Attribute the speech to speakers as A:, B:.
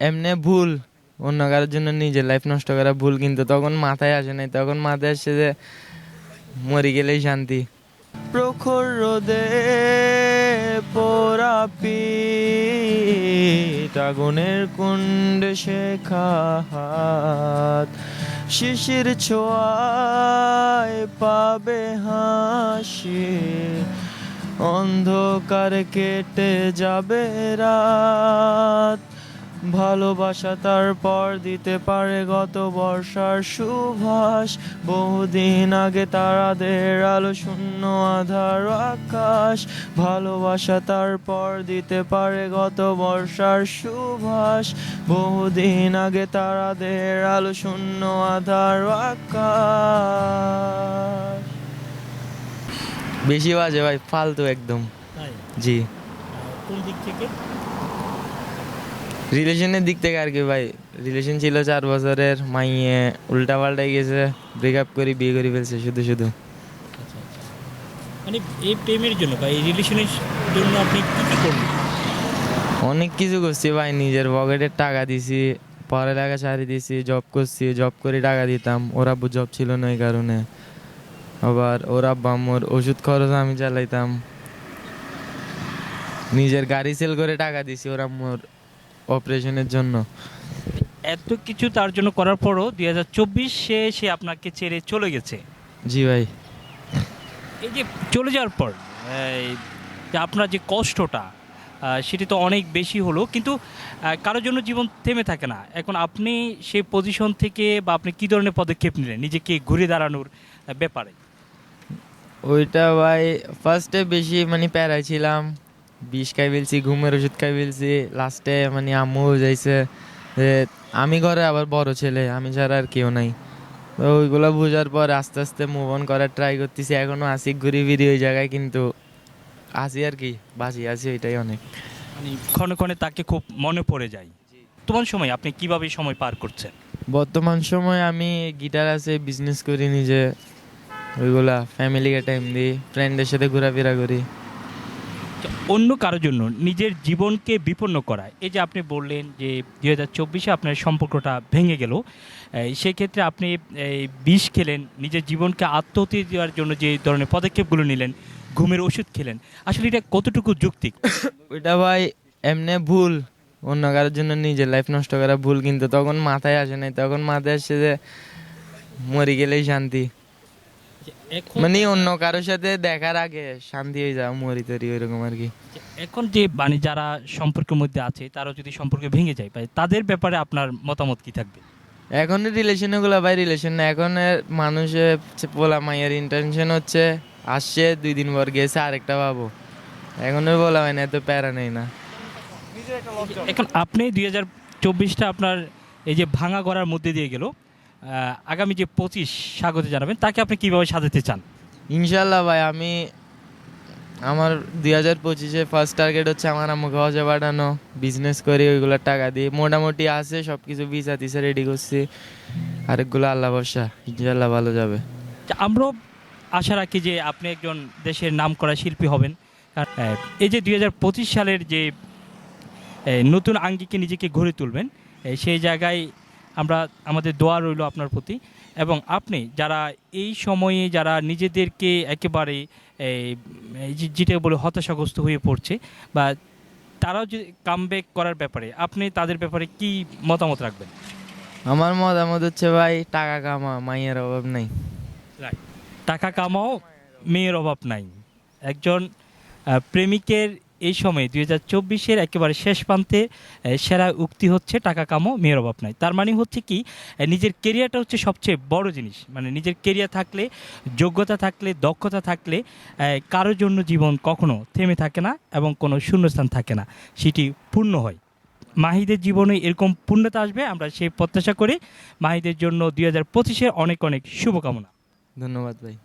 A: এমনি ভুল, অন্য কারোর জন্য নিজের লাইফ নষ্ট করা ভুল, কিন্তু তখন মাথায় আসে নাই। তখন মাথায় আসছে যে মরে গেলেই শান্তি। প্রখর রোদে পোড়া পিঠ আগুনের কুণ্ডে শেখা হাত। শিশির ছোঁয়ায় পাবে হাসি, অন্ধকার কেটে যাবে রাত। ভালোবাসা তারপর দিতে পারে গত বর্ষার সুভাষ। বহুদিন আগে তারাদের আলো শূন্য আধার আকাশ। ভালোবাসা তারপর দিতে পারে গত বর্ষার সুভাষ। বহুদিন আগে তারাদের আলো শূন্য আধার আকাশ। বেশি বাজে ভাই ফালতু একদম। জি।
B: কোন দিক থেকে?
A: রিলেশনের দিক থেকে আর কি ভাই। রিলেশন ছিল চার বছরের মাইয়ে উল্টা পাল্টাই গেছে ব্রেকআপ করে বিয়ে করে ফেলছে শুধু শুধু।
B: আচ্ছা আচ্ছা। মানে এই প্রেমের জন্য বা এই রিলেশনের জন্য আপনি কি কি করলেন?
A: অনেক কিছু করছি ভাই নিজের পকেটের টাকা দিছি পরে পড়ালেখা সারি দিছি জব করছি জব করে টাকা দিতাম। ওর আব্বু জব ছিল না এই কারণে। আবার ওর আব্বা আম্মুর ওষুধ খরচ আমি চালাইতাম। নিজের গাড়ি সেল করে টাকা দিছি ওর আম্মুর। অপারেশনের জন্য।
B: এত কিছু তার জন্য করার পরও দুই হাজার চব্বিশে সে আপনাকে ছেড়ে চলে গেছে।
A: জি ভাই।
B: এই যে চলে যাওয়ার পর এই যে আপনার যে কষ্টটা আহ, সেটি তো অনেক বেশি হলো কিন্তু আহ, কারোর জন্য জীবন থেমে থাকে না। এখন আপনি সেই পজিশন থেকে বা আপনি কী ধরনের পদক্ষেপ নিলেন? নিজেকে ঘুরে দাঁড়ানোর আহ, ব্যাপারে।
A: ওইটা ভাই ফার্স্টে বেশি মানে প্যারা ছিলাম। বিষ খাই ফেলছি ঘুমের ওষুধ খাই ফেলছি। লাস্টে মানে আম্মু যাইছে যে আমি ঘরে আবার বড় ছেলে আমি ছাড়া আর কেউ নাই। তো ওইগুলো বোঝার পর আস্তে আস্তে মুভ অন করার ট্রাই করতেছি। এখনও আসি ঘুরি ফিরি ওই জায়গায় কিন্তু আসি আর কি বাসি আছি ওইটাই অনেক।
B: মানে ক্ষণে ক্ষণে তাকে খুব মনে পড়ে যায়। বর্তমান সময় আপনি কীভাবে সময় পার করছেন?
A: বর্তমান সময় আমি গিটার আছে বিজনেস করি নিজে। ওইগুলা ফ্যামিলিকে টাইম দিই ফ্রেন্ডের সাথে ঘোরাফেরা করি।
B: অন্য কারোর জন্য নিজের জীবনকে বিপন্ন করা। এই যে আপনি বললেন যে দুই হাজার চব্বিশে আপনার সম্পর্কটা ভেঙে গেল সেক্ষেত্রে আপনি বিষ খেলেন, নিজের জীবনকে আত্মহত্যা দেওয়ার জন্য যে ধরনের পদক্ষেপগুলো নিলেন, ঘুমের ওষুধ খেলেন, আসলে এটা কতটুকু যৌক্তিক
A: ওইটা ভাই এমনি ভুল, অন্য কারোর জন্য নিজের লাইফ নষ্ট করা ভুল, কিন্তু তখন মাথায় আসে নাই, তখন মাথায় আসছে যে মরে গেলেই শান্তি। মানে অন্য কারোর সাথে দেখার আগে শান্তি হয়ে যাও মরি তরি ওইরকম আর কি।
B: এখন যে মানে যারা সম্পর্কের মধ্যে আছে তারা যদি সম্পর্ক ভেঙে যায় ভাই তাদের ব্যাপারে আপনার মতামত কি থাকবে?
A: এখন রিলেশনগুলা ভাই রিলেশন না এখন মানুষের পোলা মাইয়ের ইন্টেনশন হচ্ছে আসছে দুই দিন পর গেছে আরেকটা পাবো। এখন ওই বলা হয় না এত প্যারা নেই না।
B: এখন আপনি দুই হাজার চব্বিশটা আপনার এই যে ভাঙা গড়ার মধ্যে দিয়ে গেল আগামী যে পঁচিশ স্বাগত জানাবেন। তাকে আপনি কীভাবে সাজাতে চান?
A: ইনশাল্লাহ ভাই আমি আমার দুই হাজার পঁচিশে ফার্স্ট টার্গেট হচ্ছে আমার আমাকে হজে পাঠানো বিজনেস করি ওইগুলোর টাকা দিয়ে। মোটামুটি আছে সব কিছু ভিসা টিসা রেডি করছি। আরেকগুলো আল্লাহ ভরসা ইনশাল্লাহ ভালো যাবে।
B: আমরাও আশা রাখি যে আপনি একজন দেশের নাম করা শিল্পী হবেন। এই যে দুই হাজার পঁচিশ সালের যে নতুন আঙ্গিকে নিজেকে গড়ে তুলবেন সেই জায়গায় আমরা আমাদের দোয়া রইল আপনার প্রতি। এবং আপনি যারা এই সময়ে যারা নিজেদেরকে একেবারে যেটা বলে হতাশাগ্রস্ত হয়ে পড়ছে বা তারাও যে কামব্যাক করার ব্যাপারে আপনি তাদের ব্যাপারে কি মতামত রাখবেন?
A: আমার মতামত হচ্ছে ভাই টাকা কামা মাইয়ের অভাব নেই।
B: টাকা কামাও মেয়ের অভাব নাই। একজন প্রেমিকের এই সময় দুই হাজার চব্বিশের একেবারে শেষ প্রান্তে সেরা উক্তি হচ্ছে টাকা কামো, মেয়ের অভাব নাই। তার মানে হচ্ছে কি নিজের কেরিয়ারটা হচ্ছে সবচেয়ে বড় জিনিস। মানে নিজের কেরিয়ার থাকলে, যোগ্যতা থাকলে, দক্ষতা থাকলে কারোর জন্য জীবন কখনো থেমে থাকে না এবং কোনো শূন্যস্থান থাকে না। সেটি পূর্ণ হয়। মাহিদের জীবনে এরকম পূর্ণতা আসবে, আমরা সেই প্রত্যাশা করি। মাহিদের জন্য দুই হাজার পঁচিশের অনেক অনেক শুভকামনা।
A: ধন্যবাদ ভাই।